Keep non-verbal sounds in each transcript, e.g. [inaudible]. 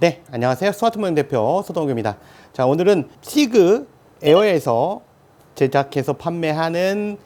네, 안녕하세요. 스마트모형 대표 서동규입니다. 자, 오늘은 시그 에어에서 제작해서 판매하는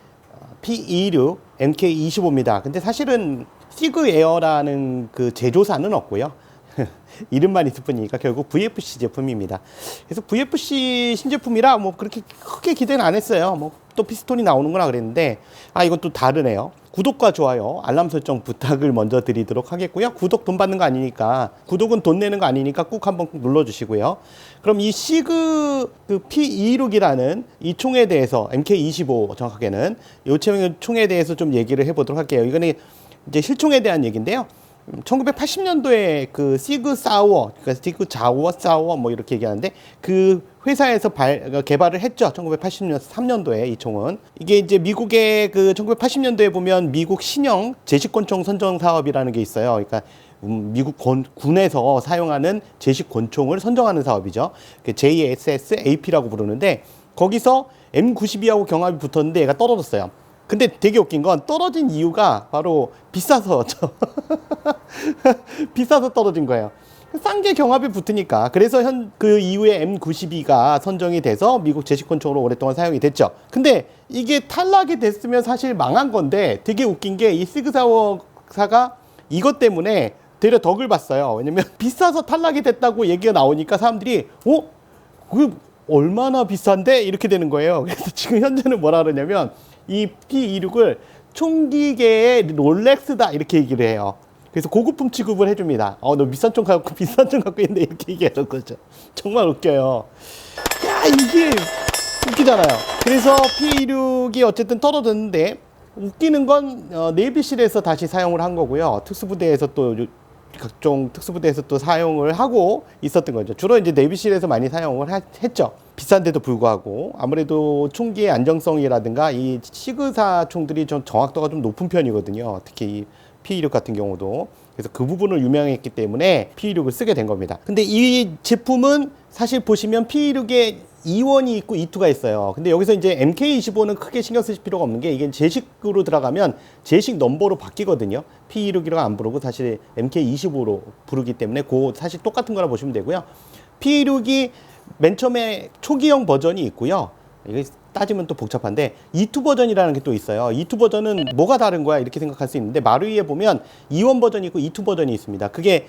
P26 MK25입니다. 근데 사실은 시그 에어라는 그 제조사는 없고요. [laughs] 이름만 있을 뿐이니까 결국 VFC 제품입니다. 그래서 VFC 신제품이라 뭐 그렇게 크게 기대는 안 했어요. 뭐 또 피스톤이 나오는구나 그랬는데 아 이건 또 다르네요. 구독과 좋아요, 알람 설정 부탁을 먼저 드리도록 하겠고요. 구독 돈 받는 거 아니니까 구독은 돈 내는 거 아니니까 꾹 한번 눌러주시고요. 그럼 이 시그 그 P26이라는 이 총에 대해서 MK25 정확하게는 이 총에 대해서 좀 얘기를 해보도록 할게요. 이거는 이제 실총에 대한 얘기인데요. 1980년도에 그 시그 사워, 그러니까 시그 자워 사워 뭐 이렇게 얘기하는데 그 회사에서 발, 개발을 했죠. 1980년 3년도에 이 총은 이게 이제 미국의 그 1980년도에 보면 미국 신형 제식권총 선정 사업이라는 게 있어요. 그러니까 음, 미국 권, 군에서 사용하는 제식 권총을 선정하는 사업이죠. 그 JSS-AP라고 부르는데 거기서 M92하고 경합이 붙었는데 얘가 떨어졌어요. 근데 되게 웃긴 건 떨어진 이유가 바로 비싸서죠. [laughs] 비싸서 떨어진 거예요. 싼 게 경합이 붙으니까. 그래서 현 그 이후에 M92가 선정이 돼서 미국 제식권총으로 오랫동안 사용이 됐죠. 근데 이게 탈락이 됐으면 사실 망한 건데 되게 웃긴 게 이 시그사워사가 이것 때문에 되려 덕을 봤어요. 왜냐면 [laughs] 비싸서 탈락이 됐다고 얘기가 나오니까 사람들이 어? 그 얼마나 비싼데? 이렇게 되는 거예요. 그래서 지금 현재는 뭐라 그러냐면 이 P26을 총기계의 롤렉스다 이렇게 얘기를 해요. 그래서 고급품 취급을 해줍니다. 어, 너 비싼 총 갖고 [laughs] 비싼 총 갖고 있는데 이렇게 얘기하는 거죠. 정말 웃겨요. 야, 이게 웃기잖아요. 그래서 P26이 어쨌든 떨어졌는데 웃기는 건 어, 네이비실에서 다시 사용을 한 거고요. 특수부대에서 또 각종 특수부대에서 또 사용을 하고 있었던 거죠. 주로 이제 네이비실에서 많이 사용을 하, 했죠. 비싼데도 불구하고 아무래도 총기의 안정성이라든가 이 시그사 총들이 좀 정확도가 좀 높은 편이거든요. 특히 이 P26 같은 경우도 그래서 그 부분을 유명했기 때문에 P26을 쓰게 된 겁니다. 근데 이 제품은 사실 보시면 P26에 E1이 있고 E2가 있어요. 근데 여기서 이제 MK25는 크게 신경 쓰실 필요가 없는 게 이게 제식으로 들어가면 제식 넘버로 바뀌거든요. P26이라고 안 부르고 사실 MK25로 부르기 때문에 그 사실 똑같은 거라 보시면 되고요. P26이 맨 처음에 초기형 버전이 있고요. 이게 따지면 또 복잡한데 E2 버전이라는 게 또 있어요. E2 버전은 뭐가 다른 거야 이렇게 생각할 수 있는데 마루이에 보면 E1 버전이 있고 E2 버전이 있습니다. 그게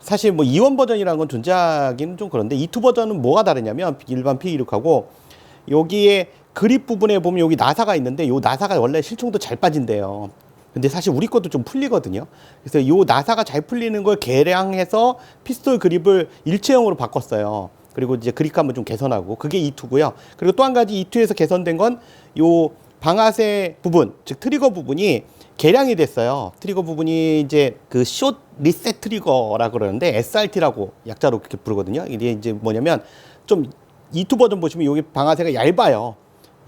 사실 뭐 E1 버전이라는 건 존재하기는 좀 그런데 E2 버전은 뭐가 다르냐면 일반 P26하고 여기에 그립 부분에 보면 여기 나사가 있는데 요 나사가 원래 실총도 잘 빠진대요. 근데 사실 우리 것도 좀 풀리거든요. 그래서 요 나사가 잘 풀리는 걸 개량해서 피스톨 그립을 일체형으로 바꿨어요. 그리고 이제 그립감을 좀 개선하고 그게 E2고요. 그리고 또 한 가지 E2에서 개선된 건 요 방아쇠 부분, 즉 트리거 부분이 개량이 됐어요. 트리거 부분이 이제 그숏 리셋 트리거라 그러는데 SRT라고 약자로 그렇게 부르거든요. 이게 이제 뭐냐면 좀 E2 버전 보시면 여기 방아쇠가 얇아요.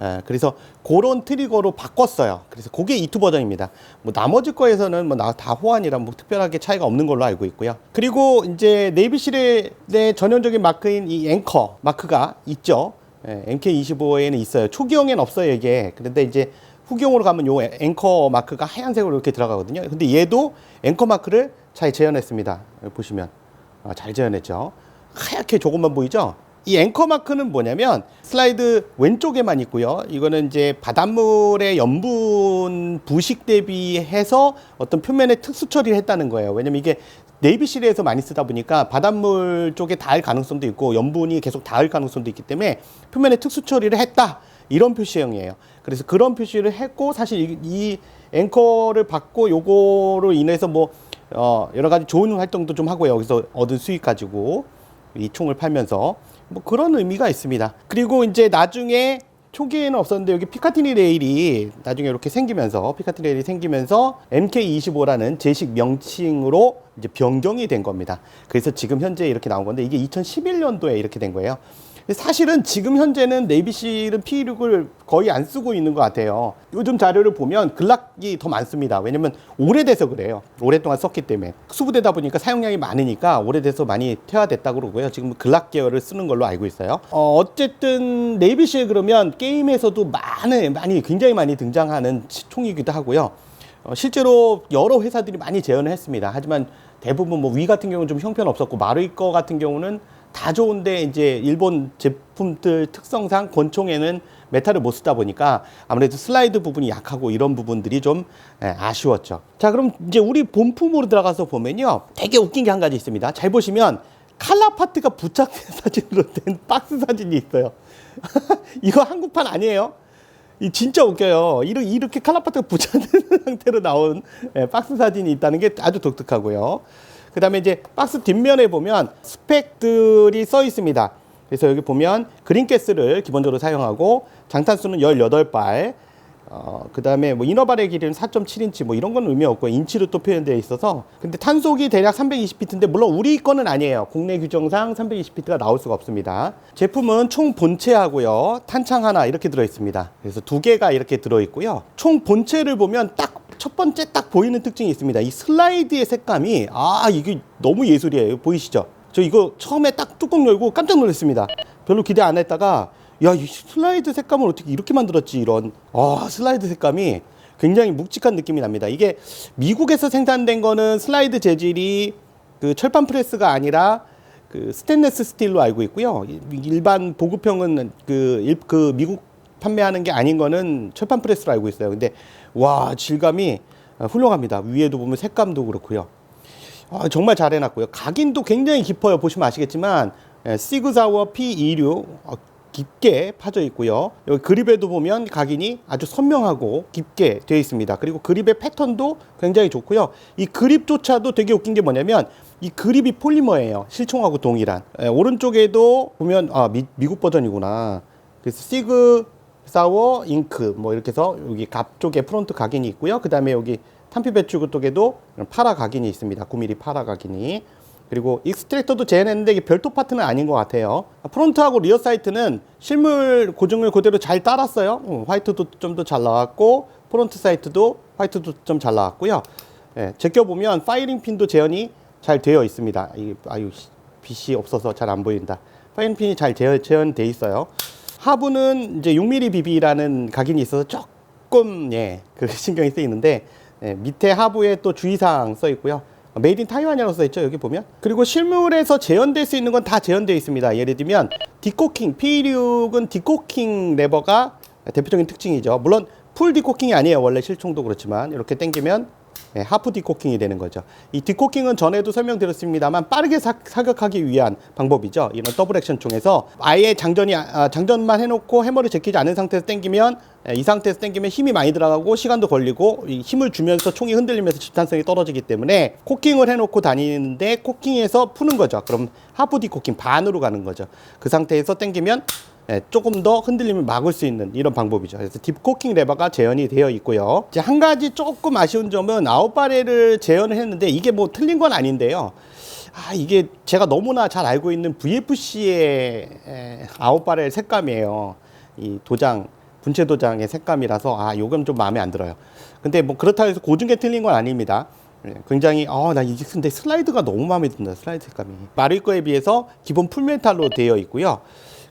예, 그래서 그런 트리거로 바꿨어요. 그래서 그게 E2 버전입니다. 뭐 나머지 거에서는 뭐 다 호환이라 뭐 특별하게 차이가 없는 걸로 알고 있고요. 그리고 이제 네이비실의 전형적인 마크인 이 앵커 마크가 있죠. 예, MK25에는 있어요. 초기형엔 없어요, 이게. 그런데 이제 후기용으로 가면 요 앵커 마크가 하얀색으로 이렇게 들어가거든요. 근데 얘도 앵커 마크를 잘 재현했습니다. 여기 보시면. 아, 잘 재현했죠. 하얗게 조금만 보이죠? 이 앵커 마크는 뭐냐면 슬라이드 왼쪽에만 있고요. 이거는 이제 바닷물의 염분 부식 대비해서 어떤 표면에 특수 처리를 했다는 거예요. 왜냐면 이게 네이비실에서 많이 쓰다 보니까 바닷물 쪽에 닿을 가능성도 있고 염분이 계속 닿을 가능성도 있기 때문에 표면에 특수 처리를 했다. 이런 표시형이에요. 그래서 그런 표시를 했고 사실 이, 이 앵커를 받고 요거로 인해서 뭐 어, 여러 가지 좋은 활동도 좀 하고요. 여기서 얻은 수익 가지고 이 총을 팔면서 뭐 그런 의미가 있습니다. 그리고 이제 나중에 초기에는 없었는데 여기 피카티니 레일이 나중에 이렇게 생기면서 피카티니 레일이 생기면서 MK25라는 제식 명칭으로 이제 변경이 된 겁니다. 그래서 지금 현재 이렇게 나온 건데 이게 2011년도에 이렇게 된 거예요. 사실은 지금 현재는 네이비실은 P26을 거의 안 쓰고 있는 것 같아요. 요즘 자료를 보면 글락이 더 많습니다. 왜냐면 오래돼서 그래요. 오랫동안 썼기 때문에. 수부되다 보니까 사용량이 많으니까 오래돼서 많이 퇴화됐다 그러고요. 지금 글락 계열을 쓰는 걸로 알고 있어요. 어, 어쨌든 네이비실 그러면 게임에서도 많은, 많이, 굉장히 많이 등장하는 총이기도 하고요. 어, 실제로 여러 회사들이 많이 재현을 했습니다. 하지만 대부분 뭐 위 같은 경우는 좀 형편없었고 마루이 거 같은 경우는 다 좋은데 이제 일본 제품들 특성상 권총에는 메탈을 못 쓰다 보니까 아무래도 슬라이드 부분이 약하고 이런 부분들이 좀 예, 아쉬웠죠. 자, 그럼 이제 우리 본품으로 들어가서 보면요. 되게 웃긴 게 한 가지 있습니다. 잘 보시면 칼라 파트가 부착된 [laughs] 사진으로 된 박스 사진이 있어요. [laughs] 이거 한국판 아니에요. 이 진짜 웃겨요. 이렇게, 칼라 파트가 부착된 [laughs] 상태로 나온 예, 박스 사진이 있다는 게 아주 독특하고요. 그 다음에 이제 박스 뒷면에 보면 스펙들이 써 있습니다. 그래서 여기 보면 그린가스를 기본적으로 사용하고 장탄수는 18발, 어, 그 다음에 뭐 이너발의 길이는 4.7인치 뭐 이런 건 의미 없고 인치로 또 표현되어 있어서 근데 탄속이 대략 320피트인데 물론 우리 거는 아니에요. 국내 규정상 320피트가 나올 수가 없습니다. 제품은 총 본체하고요. 탄창 하나 이렇게 들어 있습니다. 그래서 두 개가 이렇게 들어 있고요. 총 본체를 보면 딱 첫 번째 딱 보이는 특징이 있습니다. 이 슬라이드의 색감이 아 이게 너무 예술이에요. 보이시죠? 저 이거 처음에 딱 뚜껑 열고 깜짝 놀랐습니다. 별로 기대 안 했다가 야, 이 슬라이드 색감을 어떻게 이렇게 만들었지 이런 아 슬라이드 색감이 굉장히 묵직한 느낌이 납니다. 이게 미국에서 생산된 거는 슬라이드 재질이 그 철판 프레스가 아니라 그 스테인레스 스틸로 알고 있고요. 일- 일반 보급형은 그, 일- 그 미국 판매하는 게 아닌 거는 철판 프레스로 알고 있어요. 근데 와 질감이 어, 훌륭합니다. 위에도 보면 색감도 그렇고요. 아, 정말 잘 해놨고요. 각인도 굉장히 깊어요. 보시면 아시겠지만 예, 시그자워 P26 어, 깊게 파져 있고요. 여기 그립에도 보면 각인이 아주 선명하고 깊게 되어 있습니다. 그리고 그립의 패턴도 굉장히 좋고요. 이 그립조차도 되게 웃긴 게 뭐냐면 이 그립이 폴리머예요. 실총하고 동일한. 예, 오른쪽에도 보면 아 미, 미국 버전이구나. 그래서 시그 사워 잉크 뭐 이렇게 해서 여기 갑 쪽에 프론트 각인이 있고요. 그 다음에 여기 탄피 배출 쪽에도 파라 각인이 있습니다. 9mm 파라 각인이. 그리고 익스트랙터도 재현했는데 이게 별도 파트는 아닌 것 같아요. 프론트하고 리어 사이트는 실물 고증을 그대로 잘 따랐어요. 음, 화이트도 좀 더 잘 나왔고 프론트 사이트도 화이트도 좀 잘 나왔고요. 예, 제껴보면 파이링 핀도 재현이 잘 되어 있습니다. 이 아유 씨, 빛이 없어서 잘 안 보인다. 파이링 핀이 잘 재현, 재현돼 있어요. 하부는 이제 6mm BB라는 각인이 있어서 조금 예, 그 [laughs] 신경이 쓰이는데 예, 밑에 하부에 또 주의사항 써 있고요. 메이드 인 타이완이라고 써 있죠. 여기 보면. 그리고 실물에서 재현될 수 있는 건 다 재현되어 있습니다. 예를 들면 디코킹, P26은 디코킹 레버가 대표적인 특징이죠. 물론 풀 디코킹이 아니에요. 원래 실총도 그렇지만 이렇게 당기면 예, 하프 디코킹이 되는 거죠. 이 디코킹은 전에도 설명드렸습니다만 빠르게 사, 사격하기 위한 방법이죠. 이런 더블 액션 총에서 아예 장전이 아, 장전만 해놓고 해머를 제끼지 않은 상태에서 당기면 예, 이 상태에서 당기면 힘이 많이 들어가고 시간도 걸리고 이 힘을 주면서 총이 흔들리면서 집단성이 떨어지기 때문에 코킹을 해놓고 다니는데 코킹에서 푸는 거죠. 그럼 하프 디코킹 반으로 가는 거죠. 그 상태에서 당기면 예, 조금 더 흔들림을 막을 수 있는 이런 방법이죠. 그래서 딥코킹 레버가 재현이 되어 있고요. 이제 한 가지 조금 아쉬운 점은 아웃바레를 재현을 했는데 이게 뭐 틀린 건 아닌데요. 아, 이게 제가 너무나 잘 알고 있는 VFC의 아웃바렐 색감이에요. 이 도장, 분체 도장의 색감이라서 아, 요건 좀 마음에 안 들어요. 근데 뭐 그렇다고 해서 고증게 틀린 건 아닙니다. 예, 굉장히 아나 이게 근데 슬라이드가 너무 마음에 든다 슬라이드 색감이 거에 비해서 기본 풀메탈로 되어 있고요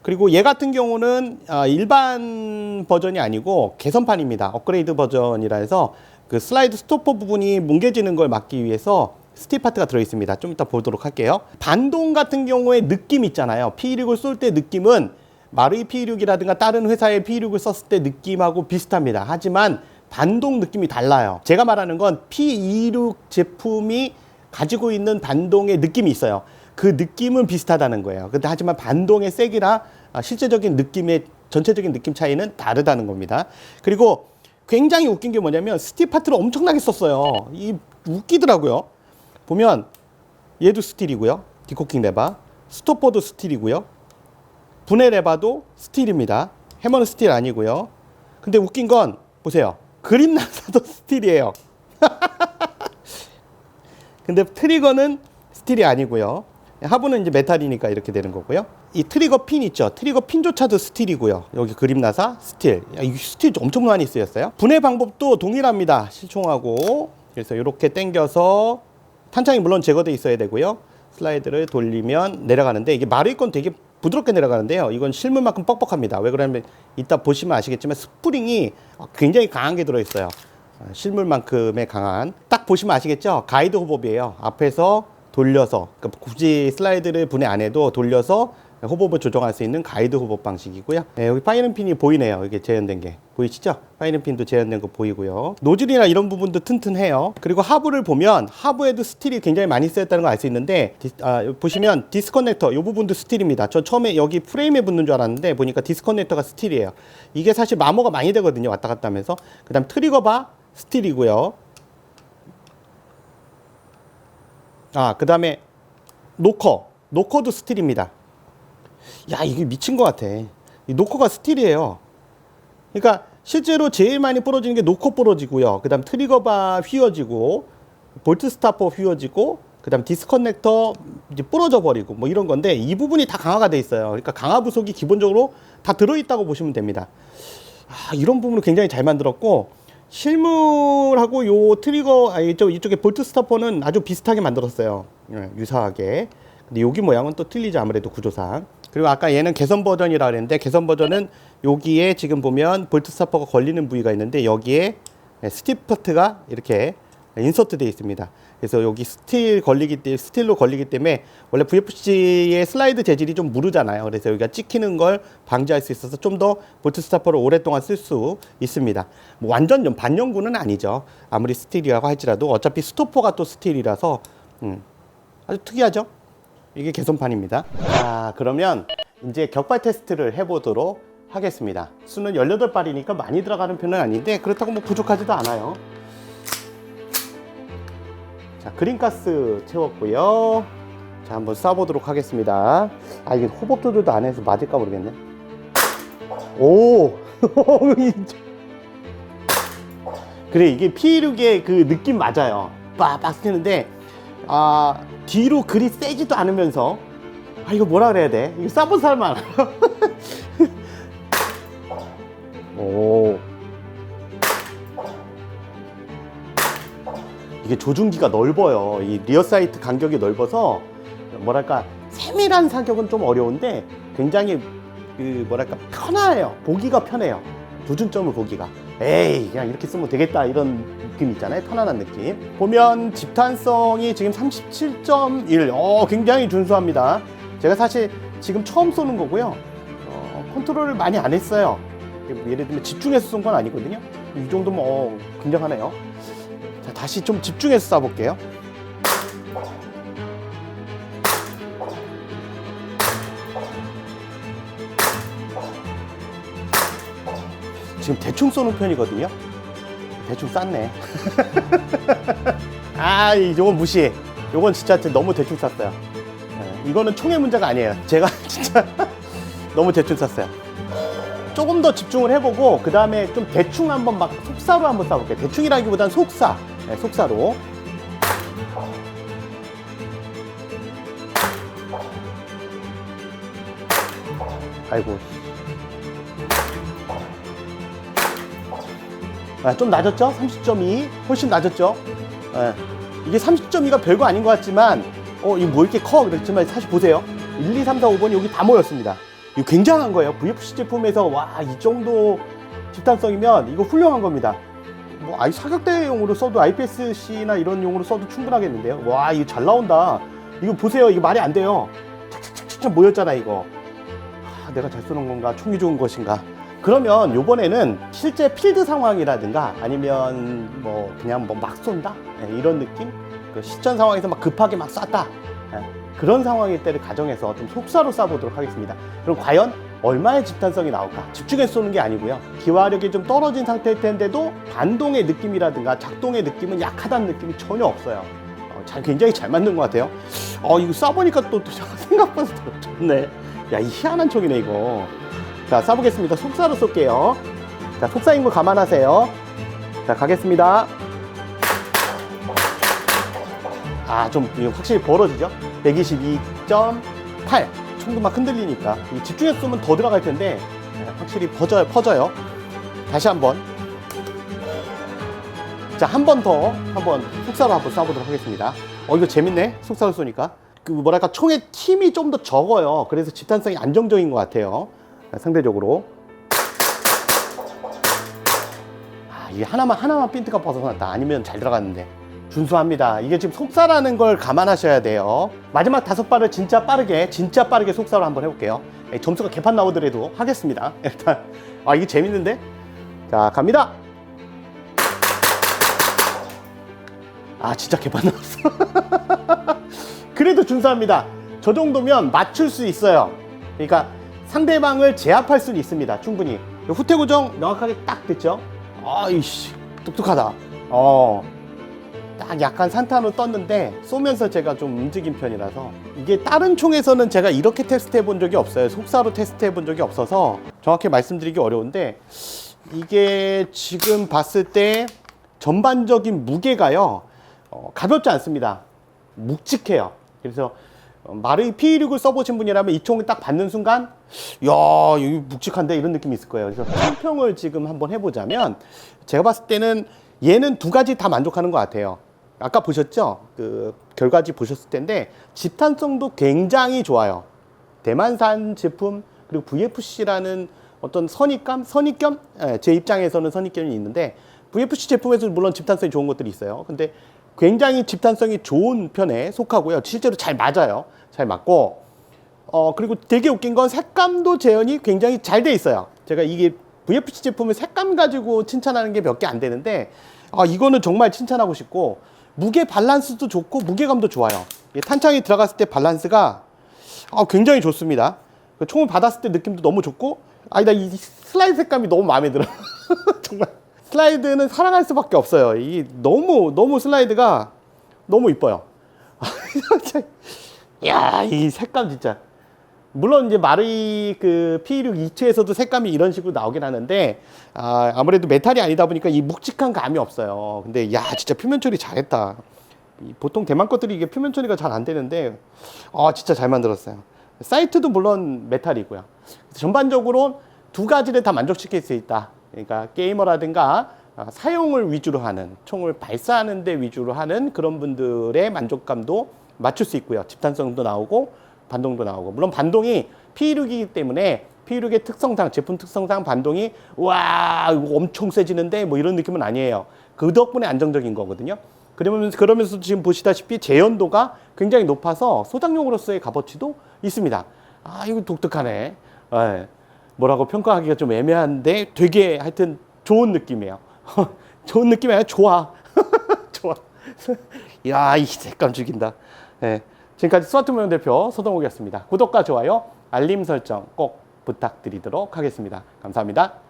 그리고 얘 같은 경우는 아, 일반 버전이 아니고 개선판입니다. 업그레이드 버전이라 해서 그 슬라이드 스토퍼 부분이 뭉개지는 걸 막기 위해서 스틸 파트가 들어 있습니다. 좀 이따 보도록 할게요. 반동 같은 경우에 느낌 있잖아요. P16을 쏠 때 느낌은 마루이 P16이라든가 다른 회사의 P16을 썼을 때 느낌하고 비슷합니다. 하지만 반동 느낌이 달라요. 제가 말하는 건 P26 제품이 가지고 있는 반동의 느낌이 있어요. 그 느낌은 비슷하다는 거예요. 근데 하지만 반동의 세기라 아, 실제적인 느낌의 전체적인 느낌 차이는 다르다는 겁니다. 그리고 굉장히 웃긴 게 뭐냐면 스틸 파트를 엄청나게 썼어요. 이 웃기더라고요. 보면 얘도 스틸이고요. 디코킹 레바, 스토퍼도 스틸이고요. 분해 레바도 스틸입니다. 해머는 스틸 아니고요. 근데 웃긴 건 보세요. 그림 나사도 [laughs] 스틸이에요. [laughs] 근데 트리거는 스틸이 아니고요. 하부는 이제 메탈이니까 이렇게 되는 거고요. 이 트리거 핀 있죠. 트리거 핀조차도 스틸이고요. 여기 그림 나사 스틸. 스틸 엄청 많이 쓰였어요. 분해 방법도 동일합니다. 실총하고. 그래서 이렇게 당겨서 탄창이 물론 제거돼 있어야 되고요. 슬라이드를 돌리면 내려가는데 이게 마루이 건 되게 부드럽게 내려가는데요. 이건 실물만큼 뻑뻑합니다. 왜 그러냐면 이따 보시면 아시겠지만 스프링이 굉장히 강하게 들어있어요. 아, 실물만큼의 강한 딱 보시면 아시겠죠? 가이드 호법이에요. 앞에서 돌려서 그러니까 굳이 슬라이드를 분해 안 해도 돌려서 호법을 조정할 수 있는 가이드 호법 방식이고요. 네, 여기 파이는 핀이 보이네요. 이게 재현된 게 보이시죠? 파이는 핀도 재현된 거 보이고요. 노즐이나 이런 부분도 튼튼해요. 그리고 하부를 보면 하부에도 스틸이 굉장히 많이 쓰였다는 걸 알 수 있는데 디- 아, 보시면 디스커넥터 이 부분도 스틸입니다. 저 처음에 여기 프레임에 붙는 줄 알았는데 보니까 디스커넥터가 스틸이에요. 이게 사실 마모가 많이 되거든요. 왔다 갔다 하면서 그다음 트리거 바 스틸이고요. 아, 그 다음에 노커. 노커도 스틸입니다. 야, 이게 미친 것 같아. 이 노커가 스틸이에요. 그러니까 실제로 제일 많이 부러지는 게 노커 부러지고요. 그 다음 트리거바 휘어지고, 볼트 스타퍼 휘어지고, 그 다음 디스커넥터 이제 부러져 버리고, 뭐 이런 건데, 이 부분이 다 강화가 돼 있어요. 그러니까 강화 부속이 기본적으로 다 들어있다고 보시면 됩니다. 아, 이런 부분을 굉장히 잘 만들었고 실물하고 요 트리거 아 이쪽 이쪽에 볼트 스타퍼는 아주 비슷하게 만들었어요. 예, 유사하게. 근데 여기 모양은 또 틀리죠 아무래도 구조상. 그리고 아까 얘는 개선 버전이라 그랬는데 개선 버전은 여기에 지금 보면 볼트 스타퍼가 걸리는 부위가 있는데 여기에 스티퍼트가 이렇게 인서트 되어 있습니다. 그래서 여기 스틸 걸리기 때문에 스틸로 걸리기 때문에 원래 VFC의 슬라이드 재질이 좀 무르잖아요. 그래서 여기가 찍히는 걸 방지할 수 있어서 좀 더 볼트 스타퍼를 오랫동안 쓸 수 있습니다. 뭐 완전 연- 반영구는 아니죠. 아무리 스틸이라고 할지라도 어차피 스토퍼가 또 스틸이라서 음, 아주 특이하죠. 이게 개선판입니다. 자, 그러면 이제 격발 테스트를 해보도록 하겠습니다. 수는 18발이니까 많이 들어가는 편은 아닌데 그렇다고 뭐 부족하지도 않아요. 자, 그린가스 채웠고요. 자, 한번 쏴보도록 하겠습니다. 아, 이게 호법 조절도 안 해서 맞을까 모르겠네. 오! [laughs] 그래, 이게 P16의 그 느낌 맞아요. 빡빡 쓰는데, 아, 뒤로 그리 세지도 않으면서, 아, 이거 뭐라 그래야 돼? 이거 쏴본 사람 알아요. 이게 조준기가 넓어요. 이 리어 사이트 간격이 넓어서 뭐랄까 세밀한 사격은 좀 어려운데 굉장히 그 뭐랄까 편해요. 보기가 편해요. 조준점을 보기가. 에이 그냥 이렇게 쓰면 되겠다 이런 느낌 있잖아요. 편안한 느낌. 보면 집탄성이 지금 37.1. 어 굉장히 준수합니다. 제가 사실 지금 처음 쏘는 거고요. 어, 컨트롤을 많이 안 했어요. 예를 들면 집중해서 쏜 건 아니거든요. 이 정도면 어, 굉장하네요. 자, 다시 좀 집중해서 쏴볼게요. 지금 대충 쏘는 편이거든요. 대충 쐈네. [laughs] 아, 이건 무시해. 이건 진짜 너무 대충 쐈어요. 예, 이거는 총의 문제가 아니에요. 제가 [laughs] 진짜 너무 대충 쐈어요. 조금 더 집중을 해보고 그 다음에 좀 대충 한번 막 속사로 한번 쏴볼게요. 대충이라기보단 속사, 네, 속사로. 아이고. 아, 좀 낮았죠? 30.2 훨씬 낮았죠? 예. 이게 30.2가 별거 아닌 것 같지만 어, 이거 뭐 이렇게 커? 그랬지만 사실 보세요. 1, 2, 3, 4, 5번이 여기 다 모였습니다. 이거 굉장한 거예요. VFC 제품에서 와, 이 정도 집단성이면 이거 훌륭한 겁니다. 뭐, 아이 사격대용으로 써도 IPSC나 이런 용으로 써도 충분하겠는데요. 와, 이거 잘 나온다. 이거 보세요. 이거 말이 안 돼요. 착착착착 모였잖아, 이거. 아, 내가 잘 쏘는 건가? 총이 좋은 것인가? 그러면 요번에는 실제 필드 상황이라든가 아니면 뭐 그냥 뭐 막 쏜다? 예, 이런 느낌? 그 실전 상황에서 막 급하게 막 쐈다. 예, 그런 상황일 때를 가정해서 좀 속사로 쏴보도록 하겠습니다. 그럼 과연 얼마의 집단성이 나올까? 집중해서 쏘는 게 아니고요. 기화력이 좀 떨어진 상태일 텐데도 반동의 느낌이라든가 작동의 느낌은 약하다는 느낌이 전혀 없어요. 어, 잘, 굉장히 잘 만든 것 같아요. 어, 이거 쏴보니까 또, 또 [laughs] 생각보다 더 좋네. 야, 이 희한한 총이네, 이거. 자, 쏴보겠습니다. 속사로 쏠게요. 자, 속사인 거 감안하세요. 자, 가겠습니다. 아, 좀 이거 확실히 벌어지죠? 122.8. 총도 막 흔들리니까. 이 집중해서 쏘면 더 들어갈 텐데, 네, 확실히 퍼져요, 퍼져요. 다시 한 번. 자, 한 번 더, 한 번, 속사로 한번 쏴보도록 하겠습니다. 어, 이거 재밌네. 속사로 쏘니까. 그, 뭐랄까, 총의 힘이 좀 더 적어요. 그래서 집단성이 안정적인 것 같아요. 상대적으로. 아, 이 하나만 하나만 핀트가 벗어났다 아니면 잘 들어갔는데 준수합니다. 이게 지금 속사라는 걸 감안하셔야 돼요. 마지막 다섯 발을 진짜 빠르게 진짜 빠르게 속사로 한번 해볼게요. 예, 점수가 개판 나오더라도 하겠습니다. [laughs] 일단 아 이게 재밌는데 자 갑니다. 아 진짜 개판 나왔어. [laughs] 그래도 준수합니다. 저 정도면 맞출 수 있어요. 그러니까 상대방을 제압할 수는 있습니다. 충분히. 후퇴 고정 명확하게 딱 됐죠. 아이씨 똑똑하다. 어. 딱 약간 산탄으로 떴는데 쏘면서 제가 좀 움직인 편이라서 이게 다른 총에서는 제가 이렇게 테스트해 본 적이 없어요. 속사로 테스트해 본 적이 없어서 정확히 말씀드리기 어려운데 이게 지금 봤을 때 전반적인 무게가요 어, 가볍지 않습니다. 묵직해요. 그래서 어, 마르이 P16을 써보신 분이라면 이 총을 딱 받는 순간 야 이거 묵직한데 이런 느낌이 있을 거예요. 그래서 평평을 지금 한번 해보자면 제가 봤을 때는 얘는 두 가지 다 만족하는 것 같아요. 아까 보셨죠? 그 결과지 보셨을 텐데 집탄성도 굉장히 좋아요. 대만산 제품 그리고 VFC라는 어떤 선입감, 선입견? 예, 제 입장에서는 선입견이 있는데 VFC 제품에서 물론 집탄성이 좋은 것들이 있어요. 근데 굉장히 집탄성이 좋은 편에 속하고요. 실제로 잘 맞아요. 잘 맞고 어 그리고 되게 웃긴 건 색감도 재현이 굉장히 잘 돼 있어요. 제가 이게 VFC 제품을 색감 가지고 칭찬하는 게 몇 개 안 되는데 아 이거는 정말 칭찬하고 싶고 무게 밸런스도 좋고 무게감도 좋아요. 이 탄창이 들어갔을 때 밸런스가 아, 굉장히 좋습니다. 그 총을 받았을 때 느낌도 너무 좋고 아니다 이 슬라이드 색감이 너무 마음에 들어. [laughs] 정말 슬라이드는 사랑할 수밖에 없어요. 이 너무 너무 슬라이드가 너무 이뻐요. [laughs] 야, 이 색감 진짜. 물론 이제 마르이 그 P16 2체에서도 색감이 이런 식으로 나오긴 하는데 아, 아무래도 메탈이 아니다 보니까 이 묵직한 감이 없어요. 근데 야, 진짜 표면 처리 잘했다. 이 보통 대만 것들이 이게 표면 처리가 잘 안 되는데 아, 진짜 잘 만들었어요. 사이트도 물론 메탈이고요. 전반적으로 두 가지를 다 만족시킬 수 있다. 그러니까 게이머라든가 아, 사용을 위주로 하는 총을 발사하는 데 위주로 하는 그런 분들의 만족감도 맞출 수 있고요. 집단성도 나오고 반동도 나오고 물론 반동이 P16이기 때문에 P16의 특성상 제품 특성상 반동이 와 이거 엄청 세지는데 뭐 이런 느낌은 아니에요. 그 덕분에 안정적인 거거든요. 그러면서 그러면서 지금 보시다시피 재현도가 굉장히 높아서 소장용으로서의 값어치도 있습니다. 아 이거 독특하네. 예. 뭐라고 평가하기가 좀 애매한데 되게 하여튼 좋은 느낌이에요. [laughs] 좋은 느낌이 아니라 좋아. [laughs] 좋아. [laughs] 야, 이 색감 죽인다. 네. 지금까지 스마트 모형 대표 소동욱이었습니다. 구독과 좋아요, 알림 설정 꼭 부탁드리도록 하겠습니다. 감사합니다.